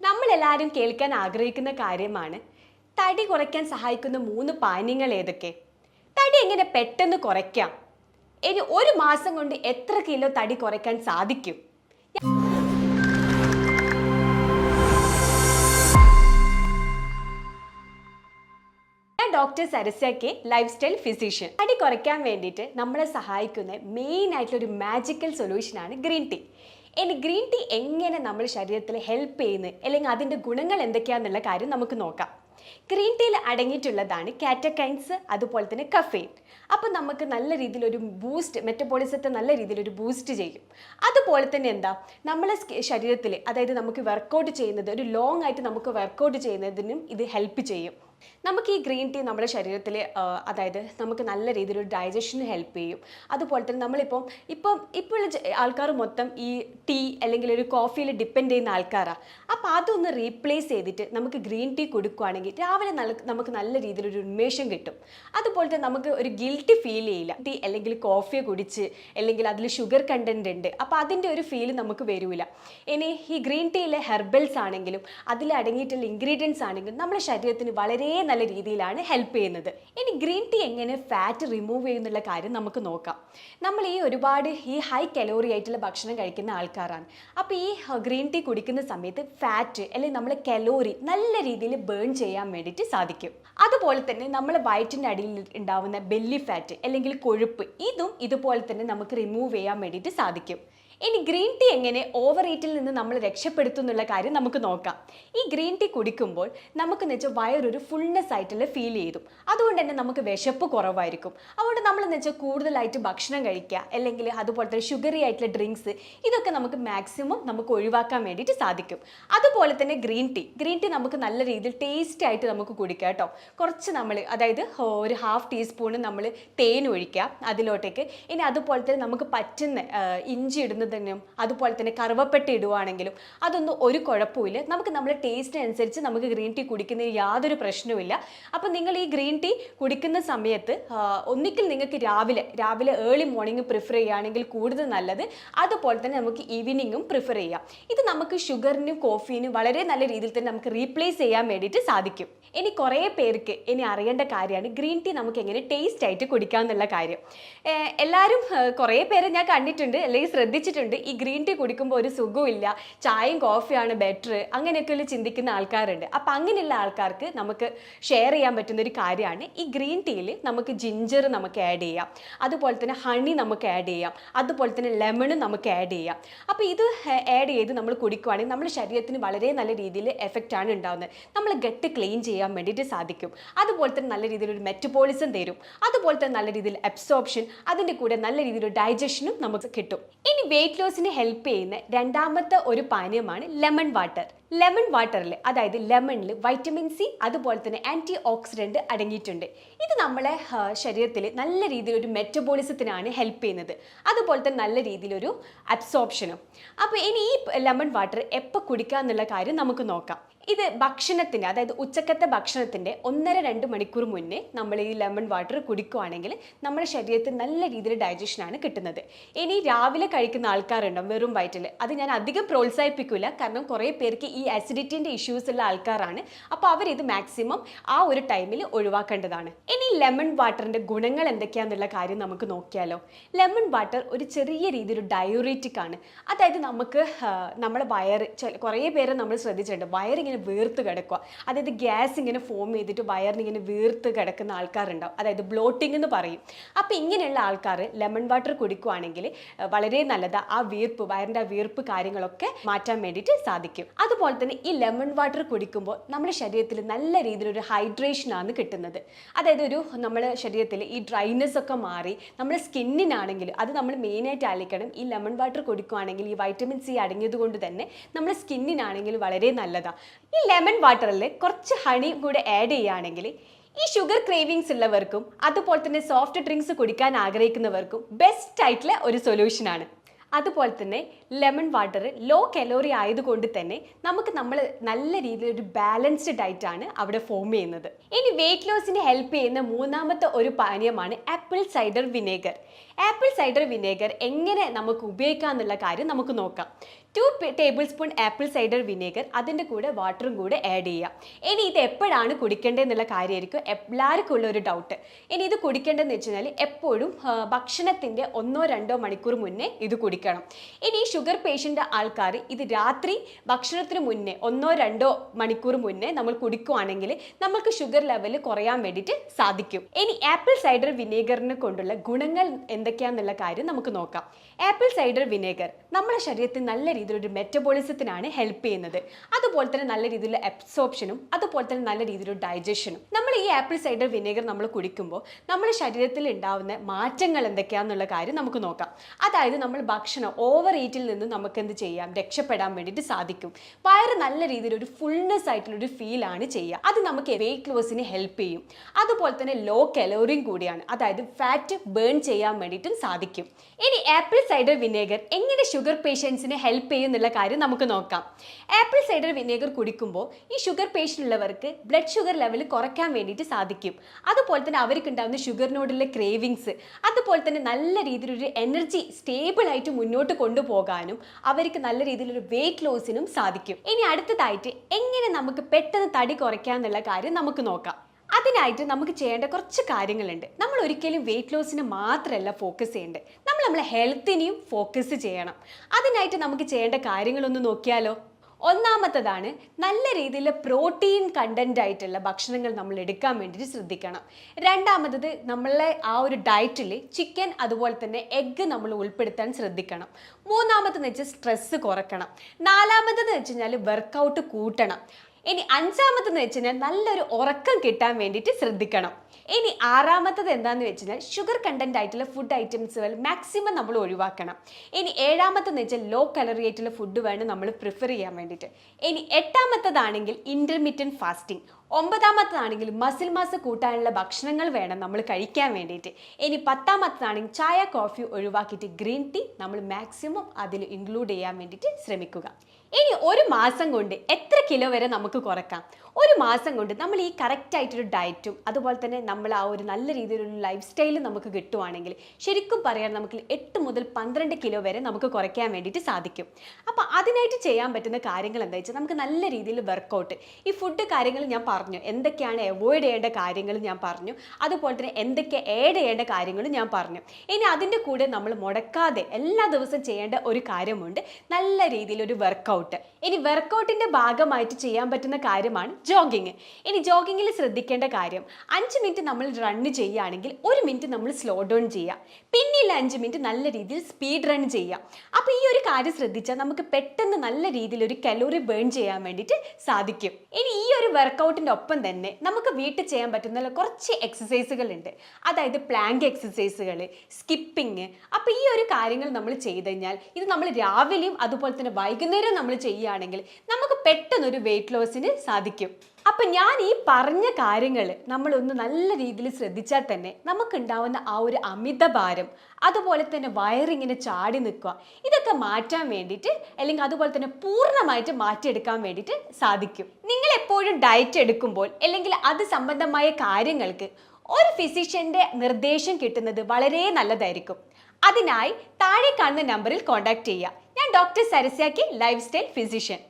നമ്മളെല്ലാവരും കേൾക്കാൻ ആഗ്രഹിക്കുന്ന കാര്യമാണ്. തടി കുറയ്ക്കാൻ സഹായിക്കുന്ന മൂന്ന് പാനീയങ്ങൾ ഏതൊക്കെ? തടി എങ്ങനെ പെട്ടെന്ന് കുറയ്ക്കാം? ഇനി ഒരു മാസം കൊണ്ട് എത്ര കിലോ തടി കുറയ്ക്കാൻ സാധിക്കും? ഞാൻ doctor Sarasya K lifestyle physician തടി കുറയ്ക്കാൻ വേണ്ടിയിട്ട് നമ്മളെ സഹായിക്കുന്ന മെയിൻ ആയിട്ടുള്ള ഒരു മാജിക്കൽ സൊല്യൂഷനാണ് ഗ്രീൻ ടീ ഇനി ഗ്രീൻ ടീ എങ്ങനെ നമ്മൾ ശരീരത്തിൽ ഹെൽപ്പ് ചെയ്യുന്നു? അല്ലെങ്കിൽ അതിന്റെ ഗുണങ്ങൾ എന്തൊക്കെയാണെന്നുള്ള കാര്യം നമുക്ക് നോക്കാം. ഗ്രീൻ ടീയിൽ അടങ്ങിയിട്ടുള്ളതാണ് കാറ്റക്കൈൻസ് അതുപോലെ തന്നെ കഫെയിൻ അപ്പോൾ നമുക്ക് നല്ല രീതിയിൽ ഒരു ബൂസ്റ്റ് മെറ്റബോളിസത്തെ നല്ല രീതിയിൽ ഒരു ബൂസ്റ്റ് ചെയ്യും. അതുപോലെ തന്നെ എന്താ? നമ്മളെ ശരീരത്തിൽ അതായത് നമുക്ക് വർക്കൗട്ട് ചെയ്യുന്നത് ഒരു ലോങ് ആയിട്ട് നമുക്ക് വർക്കൗട്ട് ചെയ്യുന്നതിനും ഇത് ഹെൽപ്പ് ചെയ്യും. നമുക്ക് ഈ ഗ്രീൻ ടീ നമ്മുടെ ശരീരത്തിൽ അതായത് നമുക്ക് നല്ല രീതിയിൽ ഒരു ഡൈജഷന് ഹെൽപ്പ് ചെയ്യും. അതുപോലെ തന്നെ നമ്മളിപ്പം ഇപ്പം ഇപ്പോൾ ആൾക്കാർ മൊത്തം ഈ ടീ അല്ലെങ്കിൽ ഒരു കോഫിയിൽ ഡിപ്പെൻഡ് ചെയ്യുന്ന ആൾക്കാരാണ് അപ്പോൾ അതൊന്ന് റീപ്ലേസ് ചെയ്തിട്ട് നമുക്ക് ഗ്രീൻ ടീ കൊടുക്കുകയാണെങ്കിൽ രാവിലെ നല്ല നമുക്ക് നല്ല രീതിയിൽ ഒരു ഉന്മേഷം കിട്ടും. അതുപോലെ തന്നെ നമുക്ക് ഒരു ഗിൽറ്റ് ഫീൽ ചെയ്യില്ല. ടീ അല്ലെങ്കിൽ കോഫി കുടിച്ച് അല്ലെങ്കിൽ അതിൽ ഷുഗർ കണ്ടന്റ് ഉണ്ട്. അപ്പോൾ അതിന്റെ ഒരു ഫീൽ നമുക്ക് വരില്ല ഇനി ഈ ഗ്രീൻ ടീയിലെ ഹെർബൽസ് ആണെങ്കിലും അതിൽ അടങ്ങിയിട്ടുള്ള ഇൻഗ്രീഡിയൻസ് ആണെങ്കിലും നമ്മുടെ ശരീരത്തിന് വളരെ നല്ല രീതിയിലാണ് ഹെൽപ്പ് ചെയ്യുന്നത്. ഇനി ഗ്രീൻ ടീ എങ്ങനെ ഫാറ്റ് റിമൂവ് ചെയ്യുന്നുള്ള കാര്യം നമുക്ക് നോക്കാം. നമ്മൾ ഈ ഒരുപാട് ഈ ഹൈ കലോറി ആയിട്ടുള്ള ഭക്ഷണം കഴിക്കുന്ന ആൾക്കാരാണ്. അപ്പോൾ ഈ ഗ്രീൻ ടീ കുടിക്കുന്ന സമയത്ത് ഫാറ്റ് അല്ലെങ്കിൽ നമ്മൾ കലോറി നല്ല രീതിയിൽ ബേൺ ചെയ്യാൻ വേണ്ടിയിട്ട് സാധിക്കും. അതുപോലെ തന്നെ നമ്മൾ വയറ്റിന്റെ അടിയിൽ ഉണ്ടാവുന്ന ബെല്ലി ഫാറ്റ് അല്ലെങ്കിൽ കൊഴുപ്പ് ഇതും ഇതുപോലെ തന്നെ നമുക്ക് റിമൂവ് ചെയ്യാൻ വേണ്ടിയിട്ട് സാധിക്കും. ഇനി ഗ്രീൻ ടീ എങ്ങനെ ഓവർ ഈറ്റിൽ നിന്ന് നമ്മൾ രക്ഷപ്പെടുത്തും എന്നുള്ള കാര്യം നമുക്ക് നോക്കാം. ഈ ഗ്രീൻ ടീ കുടിക്കുമ്പോൾ നമുക്ക് വെച്ചാൽ വയറൊരു ഫുൾനെസ് ആയിട്ടുള്ള ഫീൽ ചെയ്തു. അതുകൊണ്ട് തന്നെ നമുക്ക് വിശപ്പ് കുറവായിരിക്കും. അതുകൊണ്ട് നമ്മൾ വെച്ചാൽ കൂടുതലായിട്ട് ഭക്ഷണം കഴിക്കുക അല്ലെങ്കിൽ അതുപോലത്തെ ഷുഗറി ആയിട്ടുള്ള ഡ്രിങ്ക്സ് ഇതൊക്കെ നമുക്ക് മാക്സിമം നമുക്ക് ഒഴിവാക്കാൻ വേണ്ടിയിട്ട് സാധിക്കും. അതുപോലെ തന്നെ ഗ്രീൻ ടീ ഗ്രീൻ ടീ നമുക്ക് നല്ല രീതിയിൽ ടേസ്റ്റ് ആയിട്ട് നമുക്ക് കുടിക്കാം കേട്ടോ. കുറച്ച് നമ്മൾ അതായത് ഒരു ഹാഫ് ടീസ്പൂണ് നമ്മൾ തേൻ ഒഴിക്കുക അതിലോട്ടേക്ക്. ഇനി അതുപോലെ തന്നെ നമുക്ക് പറ്റുന്ന ഇഞ്ചി ഇഞ്ചി ഇടുന്നതിനും അതുപോലെ തന്നെ കറുവപ്പെട്ടി ഇടുവാണെങ്കിലും അതൊന്നും ഒരു കുഴപ്പമില്ല നമുക്ക് നമ്മുടെ ടേസ്റ്റിനനുസരിച്ച് നമുക്ക് ഗ്രീൻ ടീ കുടിക്കുന്നതിന് യാതൊരു പ്രശ്നവുമില്ല. അപ്പോൾ നിങ്ങൾ ഈ ഗ്രീൻ ടീ കുടിക്കുന്ന സമയത്ത് ഒന്നിക്കിൽ നിങ്ങൾക്ക് രാവിലെ രാവിലെ ഏർലി മോർണിംഗ് പ്രിഫർ ചെയ്യുകയാണെങ്കിൽ കൂടുതൽ നല്ലത്. അതുപോലെ തന്നെ നമുക്ക് ഈവനിങ്ങും പ്രിഫർ ചെയ്യാം. ഇത് നമുക്ക് ഷുഗറിനും കോഫീനും വളരെ നല്ല രീതിയിൽ തന്നെ നമുക്ക് റീപ്ലേസ് ചെയ്യാൻ വേണ്ടിയിട്ട് സാധിക്കും. ഇനി കുറേ പേർക്ക് ഇനി അറിയേണ്ട കാര്യമാണ് ഗ്രീൻ ടീ നമുക്ക് എങ്ങനെ ടേസ്റ്റ് ആയിട്ട് കുടിക്കാം എന്നുള്ള കാര്യം എല്ലാവരും കുറേ പേരെ ഞാൻ കണ്ടിട്ടുണ്ട്. അല്ലെങ്കിൽ ശ്രദ്ധിച്ചിട്ടുണ്ട്. ഈ ഗ്രീൻ ടീ കുടിക്കുമ്പോൾ ഒരു സുഖമില്ല ചായയും കോഫിയാണ് ബെറ്റർ അങ്ങനെയൊക്കെയുള്ള ചിന്തിക്കുന്ന ആൾക്കാരുണ്ട്. അപ്പം അങ്ങനെയുള്ള ആൾക്കാർക്ക് നമുക്ക് ഷെയർ ചെയ്യാൻ പറ്റുന്ന ഒരു കാര്യമാണ്. ഈ ഗ്രീൻ ടീയിൽ നമുക്ക് ജിഞ്ചർ നമുക്ക് ആഡ് ചെയ്യാം. അതുപോലെ തന്നെ ഹണി നമുക്ക് ആഡ് ചെയ്യാം. അതുപോലെ തന്നെ ലെമണും നമുക്ക് ആഡ് ചെയ്യാം. അപ്പോൾ ഇത് ആഡ് ചെയ്ത് നമ്മൾ കുടിക്കുവാണെങ്കിൽ നമ്മുടെ ശരീരത്തിന് വളരെ നല്ല രീതിയിൽ എഫക്റ്റ് ആണ് ഉണ്ടാകുന്നത് നമ്മൾ ഗട്ട് ക്ലീൻ ചെയ്യാൻ വേണ്ടിയിട്ട് സാധിക്കും. അതുപോലെ തന്നെ നല്ല രീതിയിൽ ഒരു മെറ്റബോളിസം തരും. അതുപോലെ തന്നെ നല്ല രീതിയിൽ അബ്സോർപ്ഷൻ അതിന്റെ കൂടെ നല്ല രീതിയിൽ ഡൈജഷനും നമുക്ക് കിട്ടും. ഇനി വെയിറ്റ് ലോസിന് ഹെൽപ്പ് ചെയ്യുന്ന രണ്ടാമത്തെ ഒരു പാനീയമാണ് ലെമൺ വാട്ടർ ലെമൺ വാട്ടറിൽ അതായത് ലെമണിൽ വൈറ്റമിൻ സി അതുപോലെ തന്നെ ആന്റി ഓക്സിഡന്റ് അടങ്ങിയിട്ടുണ്ട്. ഇത് നമ്മളെ ശരീരത്തിൽ നല്ല രീതിയിലൊരു മെറ്റബോളിസത്തിനാണ് ഹെൽപ്പ് ചെയ്യുന്നത്. അതുപോലെ തന്നെ നല്ല രീതിയിലൊരു അബ്സോർപ്ഷനും അപ്പോൾ ഇനി ഈ ലെമൺ വാട്ടർ എപ്പോൾ കുടിക്കുക എന്നുള്ള കാര്യം നമുക്ക് നോക്കാം. ഇത് ഭക്ഷണത്തിന്റെ അതായത് ഉച്ചക്കത്തെ ഭക്ഷണത്തിന്റെ ഒന്നര രണ്ട് മണിക്കൂർ മുന്നേ നമ്മൾ ഈ ലെമൺ വാട്ടർ കുടിക്കുകയാണെങ്കിൽ നമ്മുടെ ശരീരത്തിൽ നല്ല രീതിയിൽ ഡൈജഷനാണ് കിട്ടുന്നത്. ഇനി രാവിലെ കഴിക്കുന്ന ആൾക്കാരുണ്ടാവും വെറും വയറ്റിൽ അത് ഞാൻ അധികം പ്രോത്സാഹിപ്പിക്കില്ല കാരണം കുറേ പേർക്ക് ഈ അസിഡിറ്റിന്റെ ഇഷ്യൂസ് ഉള്ള ആൾക്കാരാണ്. അപ്പോൾ അവരിത് മാക്സിമം ആ ഒരു ടൈമിൽ ഒഴിവാക്കേണ്ടതാണ്. ഇനി ലെമൺ വാട്ടറിന്റെ ഗുണങ്ങൾ എന്തൊക്കെയാണെന്നുള്ള കാര്യം നമുക്ക് നോക്കിയാലോ. ലെമൺ വാട്ടർ ഒരു ചെറിയ രീതിയിൽ ഡയോറിറ്റിക് ആണ്. അതായത് നമുക്ക് നമ്മുടെ വയറ് കുറേ പേരെ നമ്മൾ ശ്രദ്ധിച്ചിട്ടുണ്ട്. വയറിങ്ങനെ വീർത്ത് കിടക്കുക. അതായത് ഗ്യാസ് ഇങ്ങനെ ഫോം ചെയ്തിട്ട് വയറിനിങ്ങനെ വീർത്ത് കിടക്കുന്ന ആൾക്കാരുണ്ടാവും. അതായത് ബ്ലോട്ടിംഗ് എന്ന് പറയും. അപ്പോൾ ഇങ്ങനെയുള്ള ആൾക്കാർ ലെമൺ വാട്ടർ കുടിക്കുവാണെങ്കിൽ വളരെ നല്ലത് ആ വീർപ്പ് വയറിന്റെ ആ വീർപ്പ് കാര്യങ്ങളൊക്കെ മാറ്റാൻ വേണ്ടിയിട്ട് സാധിക്കും. അതുപോലെ തന്നെ ഈ ലെമൺ വാട്ടർ കുടിക്കുമ്പോൾ നമ്മുടെ ശരീരത്തിൽ നല്ല രീതിയിലൊരു ഹൈഡ്രേഷനാണ് കിട്ടുന്നത്. അതായത് ഒരു നമ്മുടെ ശരീരത്തിൽ ഈ ഡ്രൈനെസ് ഒക്കെ മാറി നമ്മുടെ സ്കിന്നിനാണെങ്കിലും അത് നമ്മൾ മെയിനായിട്ട് ആലിക്കണം ഈ ലെമൺ വാട്ടർ കുടിക്കുവാണെങ്കിൽ ഈ വൈറ്റമിൻ സി അടങ്ങിയത് കൊണ്ട് തന്നെ നമ്മുടെ സ്കിന്നിനാണെങ്കിൽ വളരെ നല്ലതാണ് ഈ ലെമൺ വാട്ടറിൽ കുറച്ച് ഹണി കൂടെ ആഡ് ചെയ്യുകയാണെങ്കിൽ ഈ ഷുഗർ ക്രേവിങ്സ് ഉള്ളവർക്കും അതുപോലെ തന്നെ സോഫ്റ്റ് ഡ്രിങ്ക്സ് കുടിക്കാൻ ആഗ്രഹിക്കുന്നവർക്കും ബെസ്റ്റ് ആയിട്ടുള്ള ഒരു സൊല്യൂഷനാണ് അതുപോലെ തന്നെ ലെമൺ വാട്ടർ ലോ കലോറി ആയതുകൊണ്ട് തന്നെ നമുക്ക് നമ്മൾ നല്ല രീതിയിൽ ഒരു ബാലൻസ്ഡ് ഡയറ്റ് ആണ് അവിടെ ഫോം ചെയ്യുന്നത്. ഇനി വെയിറ്റ് ലോസിന് ഹെൽപ്പ് ചെയ്യുന്ന മൂന്നാമത്തെ ഒരു പാനീയമാണ് apple cider vinegar apple cider vinegar എങ്ങനെ നമുക്ക് ഉപയോഗിക്കാം എന്നുള്ള കാര്യം നമുക്ക് നോക്കാം. Two table spoon apple cider vinegar അതിന്റെ കൂടെ വാട്ടറും കൂടെ ആഡ് ചെയ്യുക ഇനി ഇത് എപ്പോഴാണ് കുടിക്കേണ്ടതെന്നുള്ള കാര്യമായിരിക്കും എല്ലാവർക്കും ഉള്ള ഒരു ഡൗട്ട് ഇനി ഇത് കുടിക്കേണ്ടതെന്ന് വെച്ച് കഴിഞ്ഞാൽ എപ്പോഴും ഭക്ഷണത്തിന്റെ ഒന്നോ രണ്ടോ മണിക്കൂർ മുന്നേ ഇത് കുടിക്കണം. ഇനി ഷുഗർ പേഷ്യന്റ് ആൾക്കാർ ഇത് രാത്രി ഭക്ഷണത്തിന് മുന്നേ ഒന്നോ രണ്ടോ മണിക്കൂർ മുന്നേ നമ്മൾ കുടിക്കുവാണെങ്കിൽ നമുക്ക് ഷുഗർ ലെവൽ കുറയാൻ വേണ്ടിയിട്ട് സാധിക്കും. ഇനി ആപ്പിൾ സൈഡർ വിനേഗറിനെ കൊണ്ടുള്ള ഗുണങ്ങൾ എന്തൊക്കെയാണെന്നുള്ള കാര്യം നമുക്ക് നോക്കാം. ആപ്പിൾ സൈഡർ വിനേഗർ നമ്മുടെ ശരീരത്തിൽ നല്ല രീതിയിലൊരു മെറ്റബോളിസത്തിനാണ് ഹെൽപ്പ് ചെയ്യുന്നത്. അതുപോലെ തന്നെ നല്ല രീതിയിലുള്ള അബ്സോർപ്ഷനും അതുപോലെ തന്നെ നല്ല രീതിയിലുള്ള ഡൈജഷനും നമ്മൾ ഈ ആപ്പിൾ സൈഡർ വിനേഗർ നമ്മൾ കുടിക്കുമ്പോൾ നമ്മുടെ ശരീരത്തിൽ ഉണ്ടാവുന്ന മാറ്റങ്ങൾ എന്തൊക്കെയാണെന്നുള്ള കാര്യം നമുക്ക് നോക്കാം. അതായത് നമ്മൾ ഭക്ഷണം ഓവർ ഈറ്റിൽ നിന്ന് നമുക്ക് എന്ത് ചെയ്യാം? രക്ഷപ്പെടാൻ വേണ്ടിയിട്ട് സാധിക്കും. വയറ് നല്ല രീതിയിൽ ഒരു ഫുൾനെസ് ആയിട്ടുള്ള ഒരു ഫീലാണ് ചെയ്യുക. അത് നമുക്ക് വെയിറ്റ് ലോസിന് ഹെൽപ്പ് ചെയ്യും. അതുപോലെ തന്നെ ലോ കലോറിയും കൂടിയാണ്. അതായത് ഫാറ്റ് ബേൺ ചെയ്യാൻ വേണ്ടിയിട്ടും സാധിക്കും. ഇനി ആപ്പിൾ സൈഡർ വിനേഗർ എങ്ങനെ ഷുഗർ പേഷ്യൻസിനെ ഹെൽപ്പ് ചെയ്യും എന്നുള്ള കാര്യം നമുക്ക് നോക്കാം. ആപ്പിൾ സൈഡർ വിനേഗർ കുടിക്കുമ്പോൾ ഈ ഷുഗർ പേഷ്യന്റ് ഉള്ളവർക്ക് ബ്ലഡ് ഷുഗർ ലെവൽ കുറയ്ക്കാൻ വേണ്ടിയിട്ട് സാധിക്കും. അതുപോലെ തന്നെ അവർക്ക് ഉണ്ടാകുന്ന ഷുഗറിനോടുള്ള ക്രേവിങ്സ് അതുപോലെ തന്നെ നല്ല രീതിയിലൊരു എനർജി സ്റ്റേബിളായിട്ട് മുന്നോട്ട് കൊണ്ടുപോകാനും അവർക്ക് നല്ല രീതിയിലൊരു വെയിറ്റ് ലോസിനും സാധിക്കും. ഇനി അടുത്തതായിട്ട് എങ്ങനെ നമുക്ക് പെട്ടെന്ന് തടി കുറയ്ക്കാം എന്നുള്ള കാര്യം നമുക്ക് നോക്കാം. അതിനായിട്ട് നമുക്ക് ചെയ്യേണ്ട കുറച്ച് കാര്യങ്ങളുണ്ട്. നമ്മൾ ഒരിക്കലും വെയിറ്റ് ലോസിന് മാത്രമല്ല ഫോക്കസ് ചെയ്യേണ്ടത്. നമ്മൾ നമ്മളെ ഹെൽത്തിനെയും ഫോക്കസ് ചെയ്യണം. അതിനായിട്ട് നമുക്ക് ചെയ്യേണ്ട കാര്യങ്ങളൊന്ന് നോക്കിയാലോ? ഒന്നാമത്തതാണ് നല്ല രീതിയിൽ പ്രോട്ടീൻ കണ്ടന്റ് ആയിട്ടുള്ള ഭക്ഷണങ്ങൾ നമ്മൾ എടുക്കാൻ വേണ്ടിയിട്ട് ശ്രദ്ധിക്കണം. രണ്ടാമത്തത് നമ്മളെ ആ ഒരു ഡയറ്റിൽ ചിക്കൻ അതുപോലെ തന്നെ എഗ്ഗ് നമ്മൾ ഉൾപ്പെടുത്താൻ ശ്രദ്ധിക്കണം. മൂന്നാമത്തെന്ന് വെച്ചാൽ സ്ട്രെസ്സ് കുറയ്ക്കണം നാലാമത്തെന്ന് വെച്ച് കഴിഞ്ഞാൽ വർക്കൗട്ട് കൂട്ടണം. ഇനി അഞ്ചാമത്തെന്ന് വെച്ചാൽ നല്ലൊരു ഉറക്കം കിട്ടാൻ വേണ്ടിയിട്ട് ശ്രദ്ധിക്കണം. ഇനി ആറാമത്തത് എന്താന്ന് വെച്ചാൽ ഷുഗർ കണ്ടന്റ് ആയിട്ടുള്ള ഫുഡ് ഐറ്റംസുകൾ മാക്സിമം നമ്മൾ ഒഴിവാക്കണം. ഇനി ഏഴാമത്തെന്ന് വെച്ചാൽ ലോ കലറി ആയിട്ടുള്ള ഫുഡ് വേണം നമ്മൾ പ്രിഫർ ചെയ്യാൻ വേണ്ടിയിട്ട്. ഇനി എട്ടാമത്തതാണെങ്കിൽ ഇന്റർമീഡിയറ്റ് ഫാസ്റ്റിംഗ് ഒമ്പതാമത്തതാണെങ്കിൽ മസിൽ മാസ് കൂട്ടാനുള്ള ഭക്ഷണങ്ങൾ വേണം നമ്മൾ കഴിക്കാൻ വേണ്ടിയിട്ട്. ഇനി പത്താമത്തതാണെങ്കിൽ ചായ കോഫി ഒഴിവാക്കിയിട്ട് ഗ്രീൻ ടീ നമ്മൾ മാക്സിമം അതിൽ ഇൻക്ലൂഡ് ചെയ്യാൻ വേണ്ടിയിട്ട് ശ്രമിക്കുക. ഇനി ഒരു മാസം കൊണ്ട് എത്ര കിലോ വരെ നമുക്ക് കുറക്കാം? ഒരു മാസം കൊണ്ട് നമ്മൾ ഈ കറക്റ്റായിട്ടൊരു ഡയറ്റും അതുപോലെ തന്നെ നമ്മൾ ആ ഒരു നല്ല രീതിയിലുള്ള ലൈഫ് സ്റ്റൈലും നമുക്ക് കിട്ടുവാണെങ്കിൽ ശരിക്കും പറയാൻ നമുക്ക് എട്ട് മുതൽ പന്ത്രണ്ട് കിലോ വരെ നമുക്ക് കുറയ്ക്കാൻ വേണ്ടിയിട്ട് സാധിക്കും. അപ്പോൾ അതിനായിട്ട് ചെയ്യാൻ പറ്റുന്ന കാര്യങ്ങൾ എന്താ വെച്ചാൽ നമുക്ക് നല്ല രീതിയിൽ വർക്കൗട്ട് ഈ ഫുഡ് കാര്യങ്ങൾ ഞാൻ പറഞ്ഞു. എന്തൊക്കെയാണ് അവോയ്ഡ് ചെയ്യേണ്ട കാര്യങ്ങൾ ഞാൻ പറഞ്ഞു. അതുപോലെ തന്നെ എന്തൊക്കെ ഏഡ് ചെയ്യേണ്ട കാര്യങ്ങളും ഞാൻ പറഞ്ഞു. ഇനി അതിന്റെ കൂടെ നമ്മൾ മുടക്കാതെ എല്ലാ ദിവസവും ചെയ്യേണ്ട ഒരു കാര്യമുണ്ട്. നല്ല രീതിയിൽ ഒരു വർക്കൗട്ട് ഇനി വർക്കൗട്ടിന്റെ ഭാഗമായിട്ട് ചെയ്യാൻ പറ്റുന്ന കാര്യമാണ് ജോഗിങ് ഇനി ജോഗിങ്ങിൽ ശ്രദ്ധിക്കേണ്ട കാര്യം അഞ്ച് മിനിറ്റ് നമ്മൾ റണ്ണ് ചെയ്യുകയാണെങ്കിൽ ഒരു മിനിറ്റ് നമ്മൾ സ്ലോ ഡൗൺ ചെയ്യാം പിന്നെയുള്ള അഞ്ച് മിനിറ്റ് നല്ല രീതിയിൽ സ്പീഡ് റൺ ചെയ്യാം അപ്പോൾ ഈ ഒരു കാര്യം ശ്രദ്ധിച്ചാൽ നമുക്ക് പെട്ടെന്ന് നല്ല രീതിയിൽ ഒരു കലോറി ബേൺ ചെയ്യാൻ വേണ്ടിയിട്ട് സാധിക്കും. ഇനി ഈ ഒരു വർക്കൗട്ടിന്റെ ഒപ്പം തന്നെ നമുക്ക് വീട്ടിൽ ചെയ്യാൻ പറ്റുന്ന കുറച്ച് എക്സസൈസുകൾ ഉണ്ട് അതായത് പ്ലാങ്ക് എക്സസൈസുകൾ സ്കിപ്പിങ് അപ്പോൾ ഈ ഒരു കാര്യങ്ങൾ നമ്മൾ ചെയ്ത് കഴിഞ്ഞാൽ ഇത് നമ്മൾ രാവിലെയും അതുപോലെ തന്നെ വൈകുന്നേരം നമ്മൾ ചെയ്യുകയാണെങ്കിൽ നമുക്ക് പെട്ടെന്നൊരു വെയിറ്റ് ലോസിന് സാധിക്കും. അപ്പം ഞാൻ ഈ പറഞ്ഞ കാര്യങ്ങൾ നമ്മളൊന്ന് നല്ല രീതിയിൽ ശ്രദ്ധിച്ചാൽ തന്നെ നമുക്കുണ്ടാവുന്ന ആ ഒരു അമിത ഭാരം അതുപോലെ തന്നെ വയറിങ്ങനെ ചാടി നിൽക്കുക ഇതൊക്കെ മാറ്റാൻ വേണ്ടിയിട്ട് അല്ലെങ്കിൽ അതുപോലെ തന്നെ പൂർണമായിട്ട് മാറ്റിയെടുക്കാൻ വേണ്ടിയിട്ട് സാധിക്കും. നിങ്ങൾ എപ്പോഴും ഡയറ്റ് എടുക്കുമ്പോൾ അല്ലെങ്കിൽ അത് സംബന്ധമായ കാര്യങ്ങൾക്ക് ഒരു ഫിസിഷ്യന്റെ നിർദ്ദേശം കിട്ടുന്നത് വളരെ നല്ലതായിരിക്കും. അതിനായി താഴെ കാണുന്ന നമ്പറിൽ കോൺടാക്ട് ചെയ്യുക. ഞാൻ ഡോക്ടർ സരസ്യാക്കി ലൈഫ് സ്റ്റൈൽ ഫിസിഷ്യൻ